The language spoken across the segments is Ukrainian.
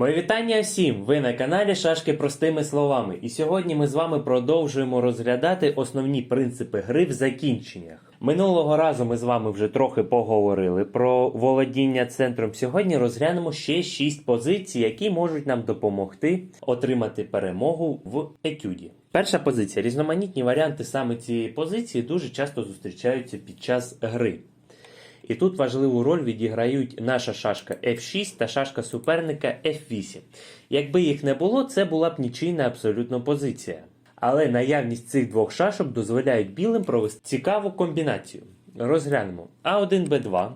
Мої вітання всім! Ви на каналі Шашки простими словами. І сьогодні ми з вами продовжуємо розглядати основні принципи гри в закінченнях. Минулого разу ми з вами вже трохи поговорили про володіння центром. Сьогодні розглянемо ще 6 позицій, які можуть нам допомогти отримати перемогу в етюді. Перша позиція. Різноманітні варіанти саме цієї позиції дуже часто зустрічаються під час гри. І тут важливу роль відіграють наша шашка F6 та шашка суперника F8. Якби їх не було, це була б нічийна абсолютно позиція. Але наявність цих двох шашок дозволяють білим провести цікаву комбінацію. Розглянемо А1, Б2.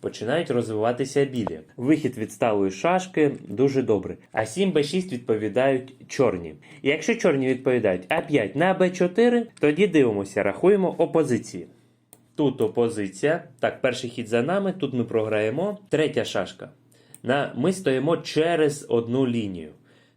Починають розвиватися білі. Вихід від сталої шашки дуже добрий. А 7 Б6 відповідають чорні. Якщо чорні відповідають А5 на Б4, тоді дивимося, рахуємо опозиції. Тут опозиція. Так, перший хід за нами. Тут ми програємо. Третя шашка. На, ми стоїмо через одну лінію.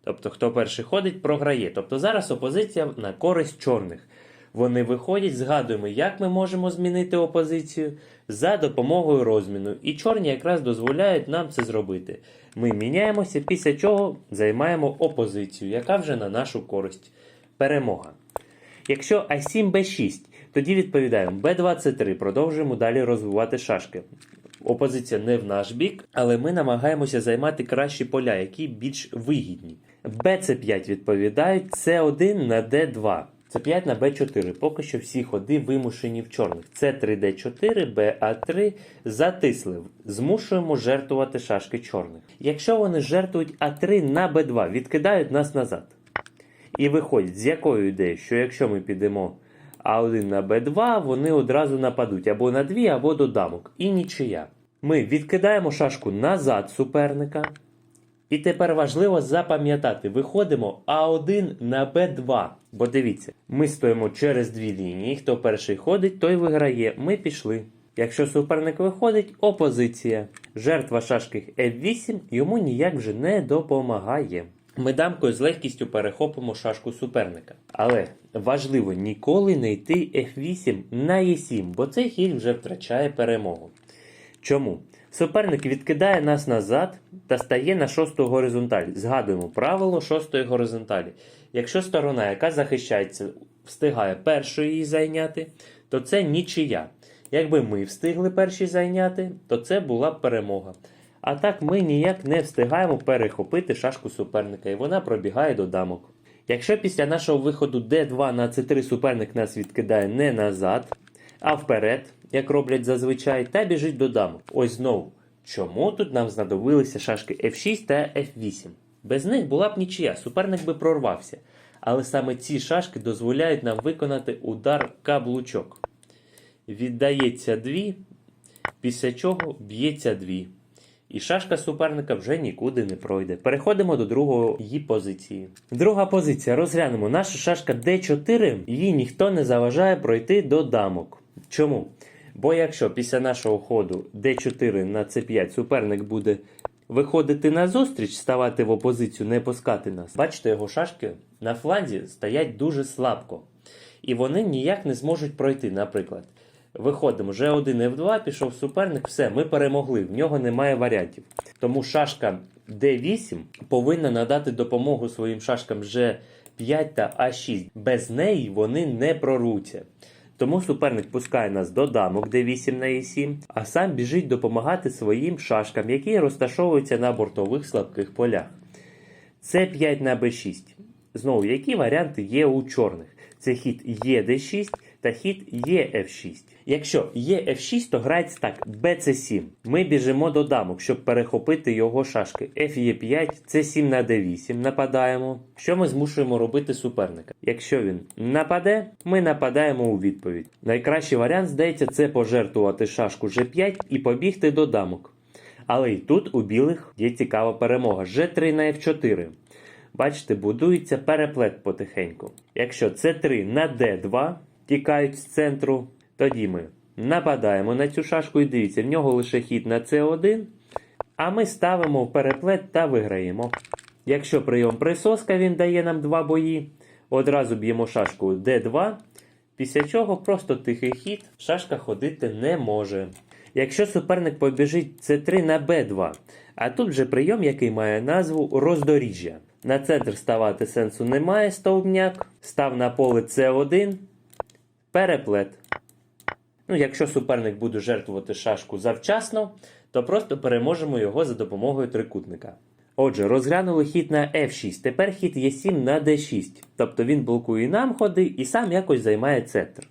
Тобто, хто перший ходить, програє. Тобто зараз опозиція на користь чорних. Вони виходять, згадуємо, як ми можемо змінити опозицію за допомогою розміну. І чорні якраз дозволяють нам це зробити. Ми міняємося, після чого займаємо опозицію, яка вже на нашу користь. Перемога. Якщо А7 Б6, тоді відповідаємо Б23, продовжуємо далі розвивати шашки. Опозиція не в наш бік, але ми намагаємося займати кращі поля, які більш вигідні. БЦ5 відповідають С1 на Д2. С5 на Б4. Поки що всі ходи вимушені в чорних. С3Д4, БА3 затисли. Змушуємо жертвувати шашки чорних. Якщо вони жертвують А3 на Б2, відкидають нас назад. І виходять з якою ідеєю, що якщо ми підемо А1 на Б2, вони одразу нападуть або на дві, або до дамок. І нічия. Ми відкидаємо шашку назад суперника. І тепер важливо запам'ятати, виходимо А1 на Б2. Бо дивіться, ми стоїмо через дві лінії. Хто перший ходить, той виграє. Ми пішли. Якщо суперник виходить, опозиція. Жертва шашки F8 йому ніяк вже не допомагає. Ми дамкою з легкістю перехопимо шашку суперника. Але важливо ніколи не йти F8 на E7, бо цей хід вже втрачає перемогу. Чому? Суперник відкидає нас назад та стає на шосту горизонталь. Згадуємо правило шостої горизонталі. Якщо сторона, яка захищається, встигає першою її зайняти, то це нічия. Якби ми встигли перші зайняти, то це була б перемога. А так ми ніяк не встигаємо перехопити шашку суперника, і вона пробігає до дамок. Якщо після нашого виходу D2 на C3 суперник нас відкидає не назад, а вперед, як роблять зазвичай, та біжить до дамок. Ось знову. Чому тут нам знадобилися шашки F6 та F8? Без них була б нічия, суперник би прорвався. Але саме ці шашки дозволяють нам виконати удар каблучок. Віддається дві, після чого б'ється дві. І шашка суперника вже нікуди не пройде. Переходимо до другої позиції. Друга позиція. Розглянемо. Наша шашка D4, їй ніхто не заважає пройти до дамок. Чому? Бо якщо після нашого ходу D4 на C5 суперник буде виходити на зустріч, ставати в опозицію, не пускати нас, бачите, його шашки на фланзі стоять дуже слабко. І вони ніяк не зможуть пройти, наприклад. Виходимо, G1, F2, пішов суперник, все, ми перемогли, в нього немає варіантів. Тому шашка D8 повинна надати допомогу своїм шашкам G5 та А6. Без неї вони не прорвуться. Тому суперник пускає нас до дамок D8 на E7, а сам біжить допомагати своїм шашкам, які розташовуються на бортових слабких полях. С5 на Б6. Знову, які варіанти є у чорних? Це хід ЕД6 та хід ЕФ6. Якщо ЕФ6, то грається так: БЦ7. Ми біжимо до дамок, щоб перехопити його шашки. ФЕ5, С7 на Д8. Нападаємо. Що ми змушуємо робити суперника? Якщо він нападе, ми нападаємо у відповідь. Найкращий варіант, здається, це пожертвувати шашку G5 і побігти до дамок. Але і тут у білих є цікава перемога. G3 на F4. Бачите, будується переплет потихеньку. Якщо С3 на Д2 тікають з центру, тоді ми нападаємо на цю шашку і дивіться, в нього лише хід на С1, а ми ставимо в переплет та виграємо. Якщо прийом присоска він дає нам два бої, одразу б'ємо шашку Д2, після чого просто тихий хід, шашка ходити не може. Якщо суперник побіжить С3 на Б2, а тут вже прийом, який має назву роздоріжжя. На центр ставати сенсу немає стовбняк, став на поле С1, переплет. Ну, якщо суперник буде жертвувати шашку завчасно, то просто переможемо його за допомогою трикутника. Отже, розглянули хід на F6. Тепер хід Е7 на D6. Тобто він блокує нам ходи і сам якось займає центр.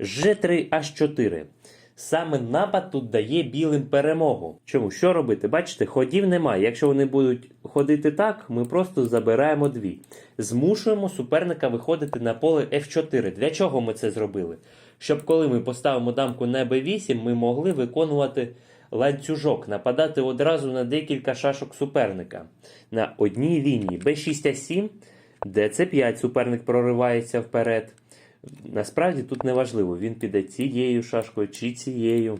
G3 H4. Саме напад тут дає білим перемогу. Чому? Що робити? Бачите, ходів немає. Якщо вони будуть ходити так, ми просто забираємо дві. Змушуємо суперника виходити на поле F4. Для чого ми це зробили? Щоб коли ми поставимо дамку на B8, ми могли виконувати ланцюжок, нападати одразу на декілька шашок суперника. На одній лінії B6 А7, де С5 суперник проривається вперед. Насправді тут не важливо, він піде цією шашкою чи цією.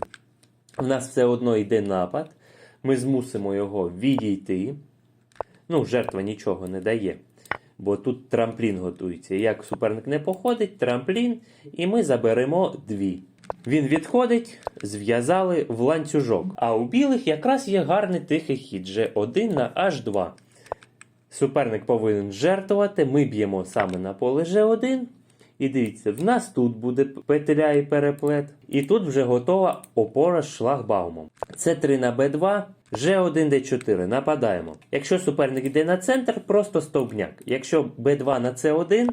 У нас все одно йде напад. Ми змусимо його відійти. Ну, жертва нічого не дає. Бо тут трамплін готується. Як суперник не походить, трамплін, і ми заберемо дві. Він відходить, зв'язали в ланцюжок. А у білих якраз є гарний тихий хід G1 на H2. Суперник повинен жертвувати. Ми б'ємо саме на поле G1. І дивіться, в нас тут буде петля і переплет. І тут вже готова опора з шлагбаумом. Це 3 на Б2, G1, D4. Нападаємо. Якщо суперник йде на центр, просто стовбняк. Якщо Б2 на С1,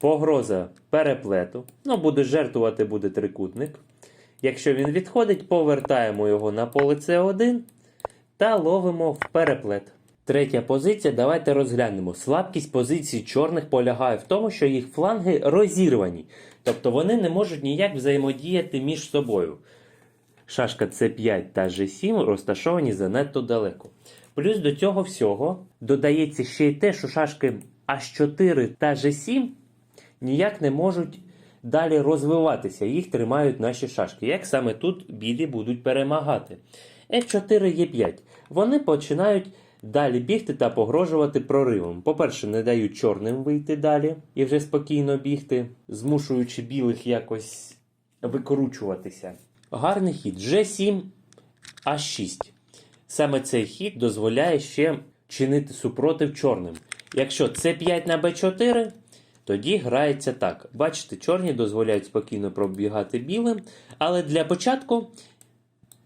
погроза переплету. Ну, буде жертвувати буде трикутник. Якщо він відходить, повертаємо його на поле С1 та ловимо в переплет. Третя позиція, давайте розглянемо. Слабкість позиції чорних полягає в тому, що їх фланги розірвані, тобто вони не можуть ніяк взаємодіяти між собою. Шашка С5 та G7 розташовані занадто далеко. Плюс до цього всього додається ще й те, що шашки H4 та G7 ніяк не можуть далі розвиватися, їх тримають наші шашки. Як саме тут білі будуть перемагати? F4 Е5. Вони починають далі бігти та погрожувати проривом. По-перше, не дають чорним вийти далі і вже спокійно бігти, змушуючи білих якось викручуватися. Гарний хід G7 А6. Саме цей хід дозволяє ще чинити супротив чорним. Якщо С5 на Б4, тоді грається так. Бачите, чорні дозволяють спокійно пробігати білим, але для початку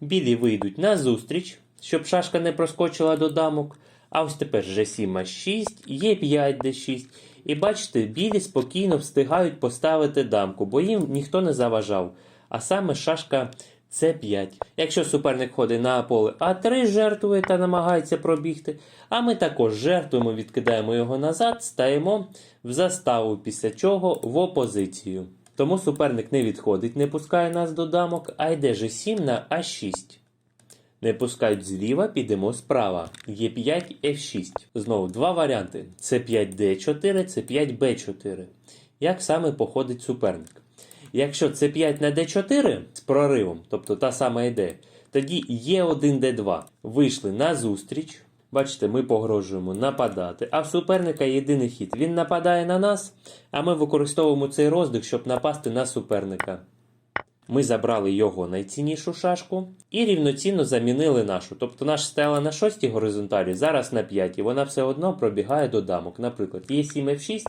білі вийдуть на зустріч, щоб шашка не проскочила до дамок. А ось тепер G7 А6, Е5 Д6. І бачите, білі спокійно встигають поставити дамку, бо їм ніхто не заважав. А саме шашка С5. Якщо суперник ходить на поле А3, жертвує та намагається пробігти, а ми також жертвуємо, відкидаємо його назад, стаємо в заставу, після чого в опозицію. Тому суперник не відходить, не пускає нас до дамок, а йде G7 на А6. Не пускають зліва, підемо справа. Е5, F6. Знову два варіанти: С5Д4, С5Б4. Як саме походить суперник? Якщо С5 на Д4 з проривом, тобто та сама ідея, тоді Е1Д2 вийшли на зустріч. Бачите, ми погрожуємо нападати. А в суперника єдиний хід. Він нападає на нас, а ми використовуємо цей роздих, щоб напасти на суперника. Ми забрали його найціннішу шашку і рівноцінно замінили нашу. Тобто наша стояла на шостій горизонталі, зараз на п'ятій. Вона все одно пробігає до дамок. Наприклад, є 7 F6,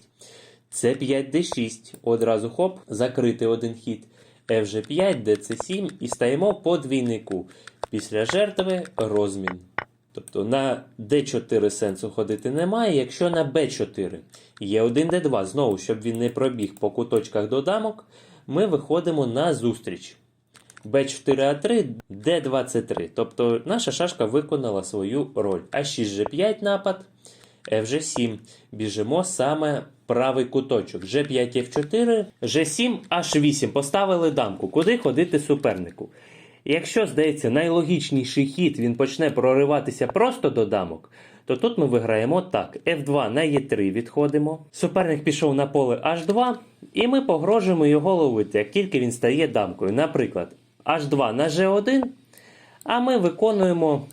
це 5 D6. Одразу хоп, закрити один хід. FG5, DC7 і стаємо по двійнику. Після жертви розмін. Тобто на D4 сенсу ходити немає, якщо на B4 є 1 D2, знову, щоб він не пробіг по куточках до дамок, ми виходимо на зустріч. B4A3, D23. Тобто наша шашка виконала свою роль. А6G5 напад, FG7. Біжимо саме правий куточок. G5 F4, G7 H8. Поставили дамку. Куди ходити супернику? Якщо, здається, найлогічніший хід він почне прориватися просто до дамок, то тут ми виграємо так. F2 на E3 відходимо. Суперник пішов на поле H2, і ми погрожуємо його ловити, як тільки він стає дамкою. Наприклад, H2 на G1, а ми виконуємо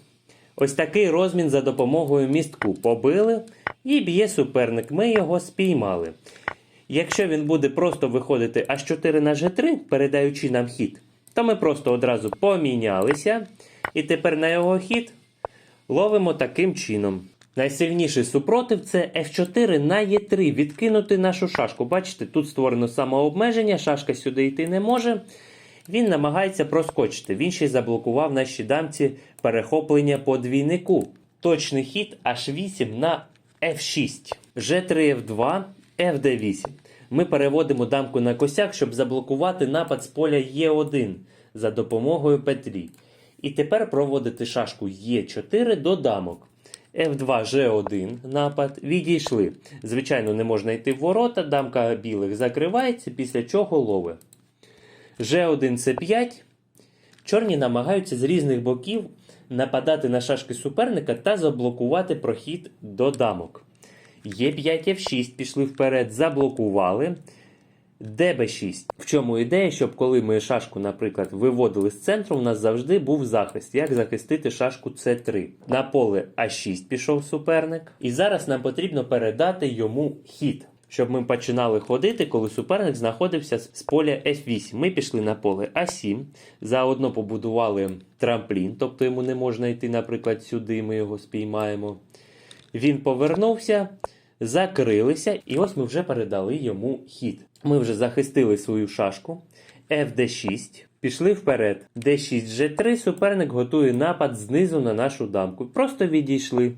ось такий розмін за допомогою містку. Побили і б'є суперник. Ми його спіймали. Якщо він буде просто виходити H4 на G3, передаючи нам хід, то ми просто одразу помінялися. І тепер на його хід ловимо таким чином. Найсильніший супротив це F4 на Е3. Відкинути нашу шашку. Бачите, тут створено самообмеження, шашка сюди йти не може. Він намагається проскочити. Він ще й заблокував нашій дамці перехоплення по двійнику. Точний хід H8 на F6. G3 F2, FD8. Ми переводимо дамку на косяк, щоб заблокувати напад з поля Е1 за допомогою P3. І тепер проводити шашку Е4 до дамок. F2 G1 напад. Відійшли. Звичайно, не можна йти в ворота, дамка білих закривається, після чого ловить. G1 C5. Чорні намагаються з різних боків нападати на шашки суперника та заблокувати прохід до дамок. Е5 F6 пішли вперед, заблокували. ДБ6. В чому ідея, щоб коли ми шашку, наприклад, виводили з центру, у нас завжди був захист. Як захистити шашку С3. На поле А6 пішов суперник. І зараз нам потрібно передати йому хід. Щоб ми починали ходити, коли суперник знаходився з поля F8. Ми пішли на поле А7, заодно побудували трамплін, тобто йому не можна йти, наприклад, сюди, ми його спіймаємо. Він повернувся, закрилися, і ось ми вже передали йому хід. Ми вже захистили свою шашку. FD6. Пішли вперед. D6, G3. Суперник готує напад знизу на нашу дамку. Просто відійшли.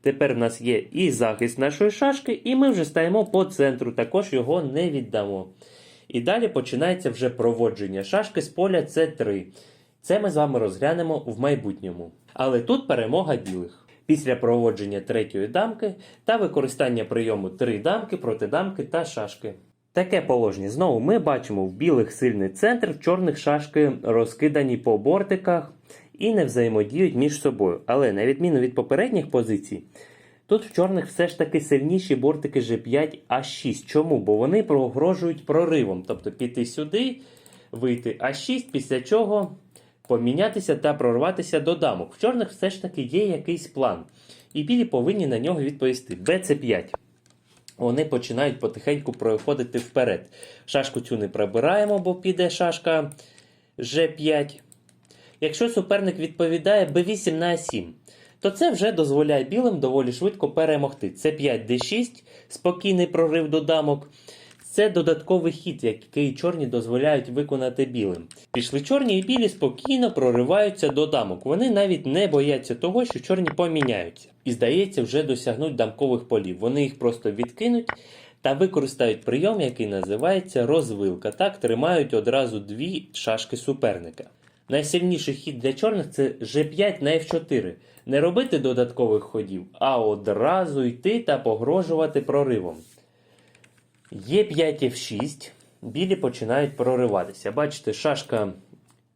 Тепер в нас є і захист нашої шашки, і ми вже стаємо по центру, також його не віддамо. І далі починається вже проводження шашки з поля С3. Це ми з вами розглянемо в майбутньому. Але тут перемога білих. Після проводження третьої дамки та використання прийому три дамки проти дамки та шашки. Таке положення. Знову ми бачимо в білих сильний центр, в чорних шашки розкидані по бортиках і не взаємодіють між собою. Але на відміну від попередніх позицій, тут в чорних все ж таки сильніші бортики G5 А6. Чому? Бо вони прогрожують проривом. Тобто піти сюди, вийти А6, після чого помінятися та прорватися до дамок. В чорних все ж таки є якийсь план. І білі повинні на нього відповісти. БЦ5 вони починають потихеньку проходити вперед. Шашку цю не прибираємо, бо піде шашка G5. Якщо суперник відповідає B8 на А7, то це вже дозволяє білим доволі швидко перемогти. Це 5 D6, спокійний прорив до дамок. Це додатковий хід, який чорні дозволяють виконати білим. Пішли чорні і білі спокійно прориваються до дамок. Вони навіть не бояться того, що чорні поміняються. І здається, вже досягнуть дамкових полів. Вони їх просто відкинуть та використають прийом, який називається розвилка. Так тримають одразу дві шашки суперника. Найсильніший хід для чорних це G5 на F4. Не робити додаткових ходів, а одразу йти та погрожувати проривом. Е5 F6. Білі починають прориватися. Бачите, шашка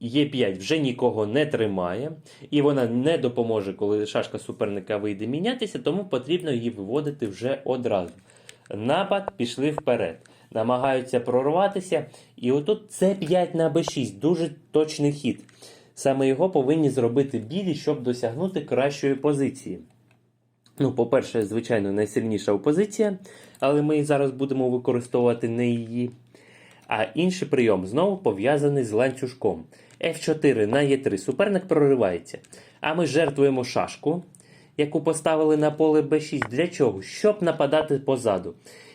Е5 вже нікого не тримає, і вона не допоможе, коли шашка суперника вийде мінятися, тому потрібно її виводити вже одразу. Напад пішли вперед. Намагаються прорватися. І отут С5 на Б6. Дуже точний хід. Саме його повинні зробити білі, щоб досягнути кращої позиції. Ну, по-перше, звичайно, найсильніша опозиція, але ми зараз будемо використовувати не її. А інший прийом знову пов'язаний з ланцюжком. F4 на Е3 суперник проривається. А ми жертвуємо шашку, яку поставили на поле Б6. Для чого? Щоб нападати позаду.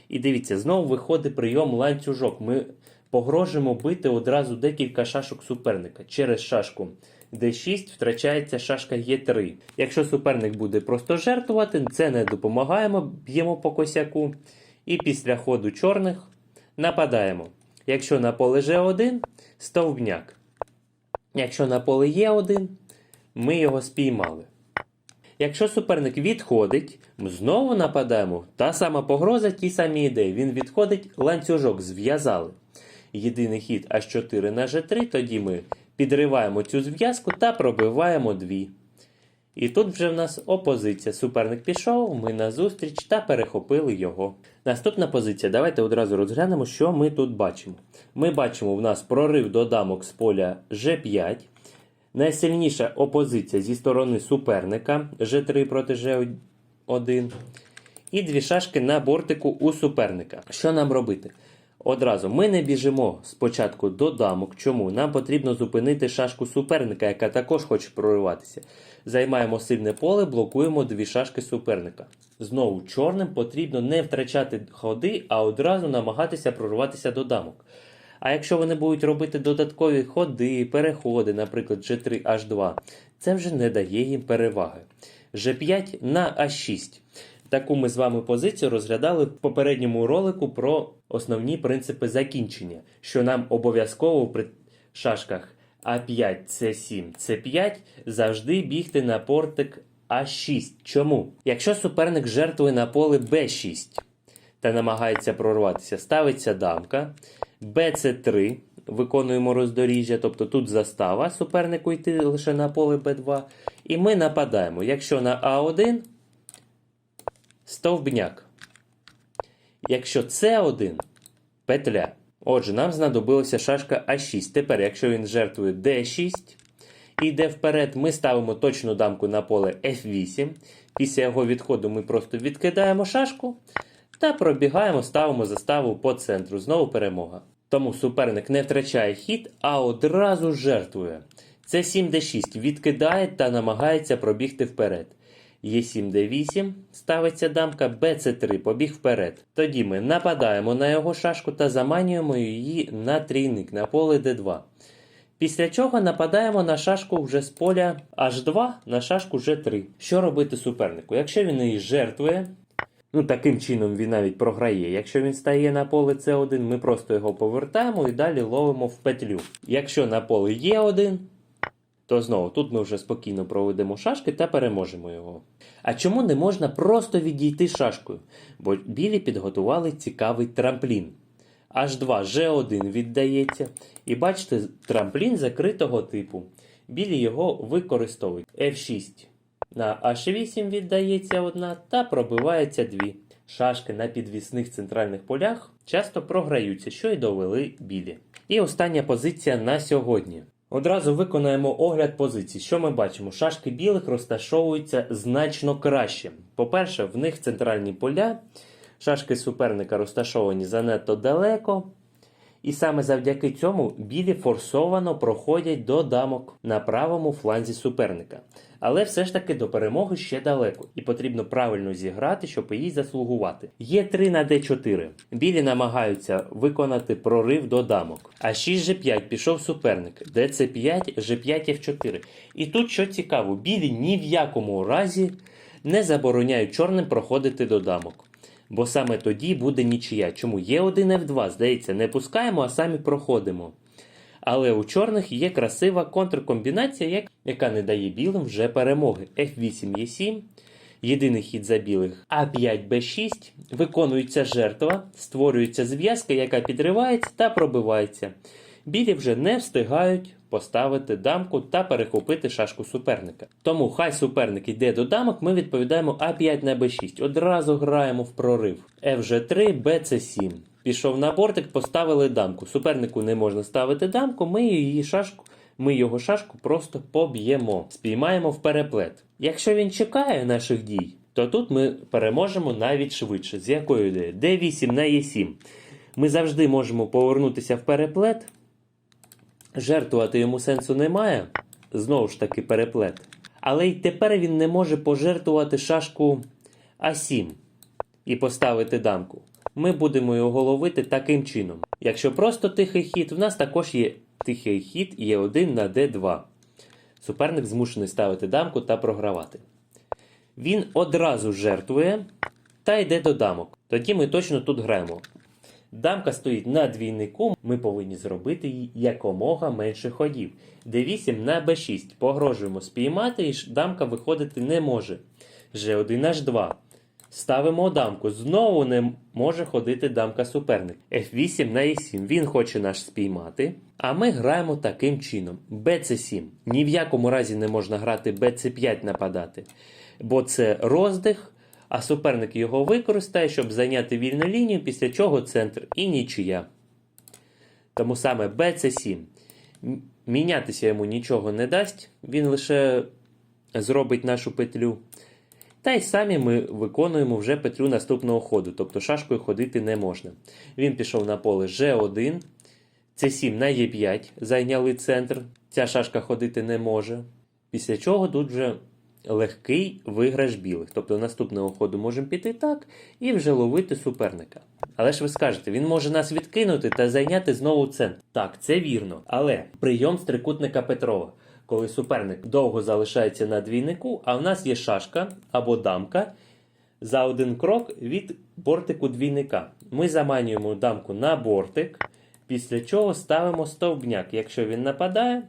І дивіться, знову виходить прийом ланцюжок. Ми погрожуємо бити одразу декілька шашок суперника. Через шашку D6 втрачається шашка Е3. Якщо суперник буде просто жертвувати, це не допомагаємо, б'ємо по косяку. І після ходу чорних нападаємо. Якщо на поле G1, стовбняк. Якщо на поле Е1, ми його спіймали. Якщо суперник відходить, ми знову нападаємо. Та сама погроза, ті самі ідеї. Він відходить, ланцюжок зв'язали. Єдиний хід H4 на G3, тоді ми підриваємо цю зв'язку та пробиваємо дві. І тут вже в нас опозиція. Суперник пішов, ми на зустріч та перехопили його. Наступна позиція. Давайте одразу розглянемо, що ми тут бачимо. Ми бачимо в нас прорив до дамок з поля G5. Найсильніша опозиція зі сторони суперника G3 проти G1. І дві шашки на бортику у суперника. Що нам робити? Одразу ми не біжимо спочатку до дамок. Чому? Нам потрібно зупинити шашку суперника, яка також хоче прориватися. Займаємо сильне поле, блокуємо дві шашки суперника. Знову чорним потрібно не втрачати ходи, а одразу намагатися прориватися до дамок. А якщо вони будуть робити додаткові ходи, переходи, наприклад, G3, H2, це вже не дає їм переваги. G5 на А6. Таку ми з вами позицію розглядали в попередньому ролику про основні принципи закінчення, що нам обов'язково при шашках А5, С7, С5 завжди бігти на портик А6. Чому? Якщо суперник жертвує на поле Б6 та намагається прорватися, ставиться дамка, БЦ3, виконуємо роздоріжжя, тобто тут застава супернику йти лише на поле Б2. І ми нападаємо. Якщо на А1, стовбняк. Якщо С1, петля. Отже, нам знадобилася шашка А6. Тепер, якщо він жертвує Д6 і йде вперед, ми ставимо точну дамку на поле F8. Після його відходу ми просто відкидаємо шашку та пробігаємо, ставимо заставу по центру. Знову перемога. Тому суперник не втрачає хід, а одразу жертвує. Це 7D6 відкидає та намагається пробігти вперед. Є7 d8, ставиться дамка, bc3 побіг вперед. Тоді ми нападаємо на його шашку та заманюємо її на трійник на поле d2. Після чого нападаємо на шашку вже з поля h2 на шашку g3. Що робити супернику? Якщо він її жертвує, ну таким чином він навіть програє. Якщо він стає на поле c1, ми просто його повертаємо і далі ловимо в петлю. Якщо на поле e1, то знову тут ми вже спокійно проведемо шашки та переможемо його. А чому не можна просто відійти шашкою? Бо білі підготували цікавий трамплін. H2 G1 віддається. І бачите, трамплін закритого типу. Білі його використовують. F6 на H8 віддається одна та пробивається дві. Шашки на підвісних центральних полях часто програються, що й довели білі. І остання позиція на сьогодні. Одразу виконаємо огляд позицій. Що ми бачимо? Шашки білих розташовуються значно краще. По-перше, в них центральні поля, шашки суперника розташовані занадто далеко. І саме завдяки цьому білі форсовано проходять до дамок на правому фланзі суперника. Але все ж таки до перемоги ще далеко, і потрібно правильно зіграти, щоб її заслугувати. Є 3 на d4. Білі намагаються виконати прорив до дамок. А 6 g5 пішов суперник, dc5, g5 f4. І тут що цікаво, білі ні в якому разі не забороняють чорним проходити до дамок. Бо саме тоді буде нічия. Чому є 1 F2, здається, не пускаємо, а самі проходимо. Але у чорних є красива контркомбінація, яка не дає білим вже перемоги. F8 Е7, єдиний хід за білих. А5 Б6, виконується жертва, створюється зв'язка, яка підривається та пробивається. Білі вже не встигають поставити дамку та перехопити шашку суперника. Тому хай суперник йде до дамок, ми відповідаємо А5 на Б6. Одразу граємо в прорив. FG3, BC7. Пішов на бортик, поставили дамку. Супернику не можна ставити дамку, ми її шашку. Ми його шашку просто поб'ємо, спіймаємо в переплет. Якщо він чекає наших дій, то тут ми переможемо навіть швидше. З якою ідеєю? D8 на E7. Ми завжди можемо повернутися в переплет. Жертвувати йому сенсу немає. Знову ж таки, переплет. Але й тепер він не може пожертвувати шашку А7 і поставити дамку. Ми будемо його ловити таким чином. Якщо просто тихий хід, в нас також є тихий хід є 1 на d2. Суперник змушений ставити дамку та програвати. Він одразу жертвує та йде до дамок. Тоді ми точно тут граємо. Дамка стоїть на двійнику, ми повинні зробити їй якомога менше ходів. d8 на b6. Погрожуємо спіймати, і дамка виходити не може. G1 H2. Ставимо дамку. Знову не може ходити дамка суперник. F8 на E7. Він хоче наш спіймати. А ми граємо таким чином. BC7. Ні в якому разі не можна грати BC5 нападати. Бо це роздих, а суперник його використає, щоб зайняти вільну лінію, після чого центр і нічия. Тому саме BC7. Мінятися йому нічого не дасть, він лише зробить нашу петлю. Та й самі ми виконуємо вже петлю наступного ходу, тобто шашкою ходити не можна. Він пішов на поле G1, С7 на Е5, зайняли центр. Ця шашка ходити не може. Після чого тут вже легкий виграш білих. Тобто наступного ходу можемо піти так і вже ловити суперника. Але ж ви скажете, він може нас відкинути та зайняти знову центр. Так, це вірно. Але прийом з трикутника Петрова, коли суперник довго залишається на двійнику, а в нас є шашка або дамка за один крок від бортику двійника. Ми заманюємо дамку на бортик, після чого ставимо стовбняк. Якщо він нападає,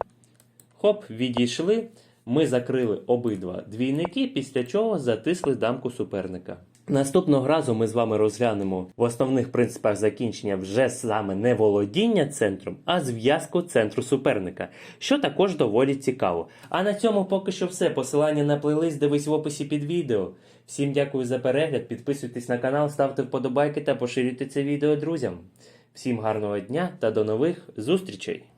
хоп, відійшли. Ми закрили обидва двійники, після чого затисли дамку суперника. Наступного разу ми з вами розглянемо в основних принципах закінчення вже саме не володіння центром, а зв'язку центру суперника, що також доволі цікаво. А на цьому поки що все. Посилання на плейлист дивись в описі під відео. Всім дякую за перегляд, підписуйтесь на канал, ставте вподобайки та поширюйте це відео друзям. Всім гарного дня та до нових зустрічей!